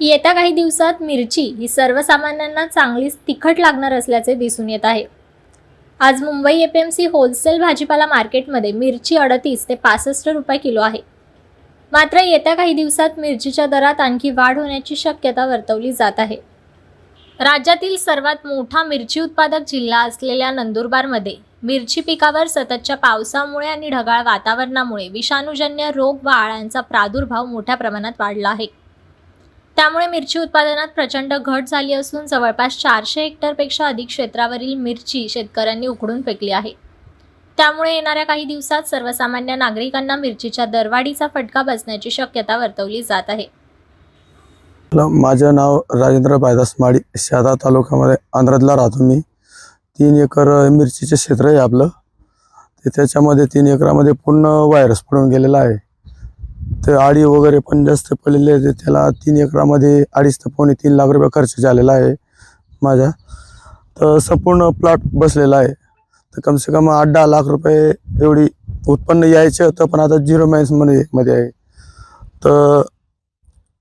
येत्या काही दिवसात मिरची ही सर्वसामान्यांना चांगलीच तिखट लागणार असल्याचे दिसून येत आहे. आज Mumbai F M C wholesale भाजीपाला मार्केटमध्ये मिरची अडतीस ते पासष्ट रुपये किलो आहे. मात्र येत्या काही दिवसात मिरचीच्या दरात आणखी वाढ होण्याची शक्यता वर्तवली जात आहे. राज्यातील सर्वात मोठा मिरची उत्पादक जिल्हा असलेल्या नंदुरबारमध्ये मिरची पिकावर सततच्या पावसामुळे आणि ढगाळ वातावरणामुळे विषाणूजन्य रोग व आळ्यांचा प्रादुर्भाव मोठ्या प्रमाणात वाढला आहे. त्यामुळे मिरची उत्पादनात प्रचंड घट झाली असून जवळपास चारशे हेक्टरपेक्षा अधिक क्षेत्रावरील मिरची शेतकऱ्यांनी उकडून फेकली आहे. त्यामुळे येणाऱ्या काही दिवसात सर्वसामान्य नागरिकांना मिरचीच्या दरवाढीचा फटका बसण्याची शक्यता वर्तवली जात आहे. माझं नाव राजेंद्र पायदास माळी शहादा तालुक्यामध्ये आंध्रातला राहतो मी. तीन एकर मिरचीचे क्षेत्र आहे आपलं. ते त्याच्यामध्ये तीन एकरामध्ये पूर्ण व्हायरस पडून गेलेला आहे. तर आडी वगैरे पण जास्त पडलेले आहे. त्याला तीन एकरामध्ये अडीच ते पावणे तीन लाख रुपये खर्च झालेला आहे माझा. तर संपूर्ण प्लॉट बसलेला आहे. तर कमसे कम आठ दहा लाख रुपये एवढी उत्पन्न यायचं होतं पण आता झिरो मायन्समध्ये मध्ये आहे. तर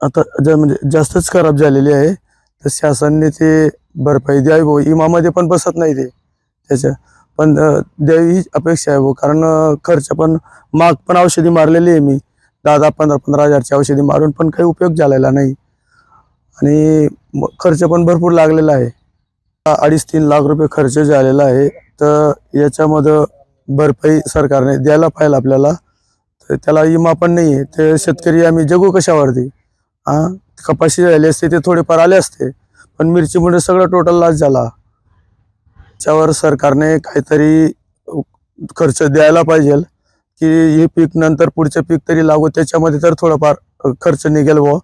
आता ज म्हणजे जास्तच खराब झालेली आहे. तर शासनाने ते भरपाई द्यावी भाऊ. इमामध्ये पण बसत नाही ते. त्याच्या पण द्यावी हीच अपेक्षा आहे भाऊ. कारण खर्च पण माग पण औषधी मारलेली आहे मी. दहा दहा पंधरा पंधरा हजारची औषधी मारून पण काही उपयोग झालेला नाही. आणि खर्च पण भरपूर लागलेला आहे. अडीच तीन लाख रुपये खर्च झालेला आहे. तर याच्यामध्ये भरपाई सरकारने द्यायला पाहिजे आपल्याला. तर त्याला विमा पण नाही आहे ते शेतकरी आम्ही जगू कशावरती? हां? कपाशी झाली असते ते थोडेफार आले असते. पण मिरचीमुळे सगळं टोटल लॉस झाला. त्यावर सरकारने काहीतरी खर्च द्यायला पाहिजे. की हे पीक नंतर पुढचं पीक तरी लागू त्याच्यामध्ये तर थोडंफार खर्च निघेल व